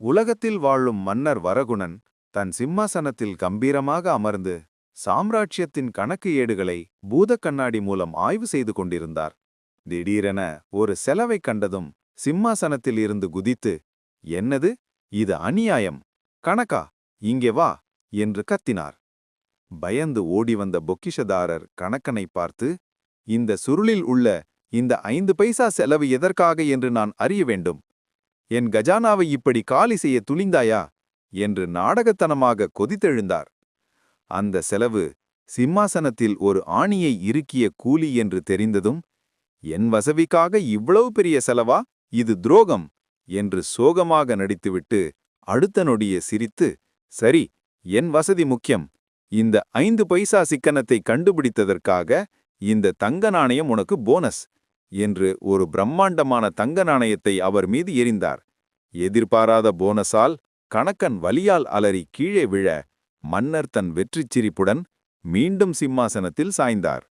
உலகத்தில் வாழும் மன்னர் வரகுணன் தன் சிம்மாசனத்தில் கம்பீரமாக அமர்ந்து சாம்ராஜ்யத்தின் கணக்கு ஏடுகளை பூதக் கண்ணாடி மூலம் ஆய்வு செய்து கொண்டிருந்தார். திடீரென ஒரு செலவைக் கண்டதும் சிம்மாசனத்தில் இருந்து குதித்து என்னது? இது அநியாயம். கணக்கா? இங்கே வா! என்று கத்தினார். பயந்து ஓடி வந்த பொக்கிஷதாரர் கணக்கனை பார்த்து இந்த சுருளில் உள்ள இந்த ஐந்து பைசா செலவு எதற்காக என்று நான் அறிய வேண்டும். என் கஜானாவை இப்படி காலி செய்ய துளிந்தாயா என்று நாடகத்தனமாக கொதித்தெழுந்தார். அந்த செலவு சிம்மாசனத்தில் ஒரு ஆணியை இறுக்கிய கூலி என்று தெரிந்ததும் என் வசதிக்காக இவ்வளவு பெரிய செலவா? இது துரோகம்! என்று சோகமாக நடித்துவிட்டு அடுத்த நொடியே சிரித்து சரி என் வசதி முக்கியம். இந்த ஐந்து பைசா சிக்கனத்தை கண்டுபிடித்ததற்காக இந்த தங்க நாணயம் உனக்கு போனஸ்! என்று ஒரு பிரம்மாண்டமான தங்க நாணயத்தை அவர் மீது எறிந்தார். எதிர்பாராத போனஸால் கணக்கன் வலியால் அலறி கீழே விழ மன்னர் தன் வெற்றிச் சிரிப்புடன் மீண்டும் சிம்மாசனத்தில் சாய்ந்தார்.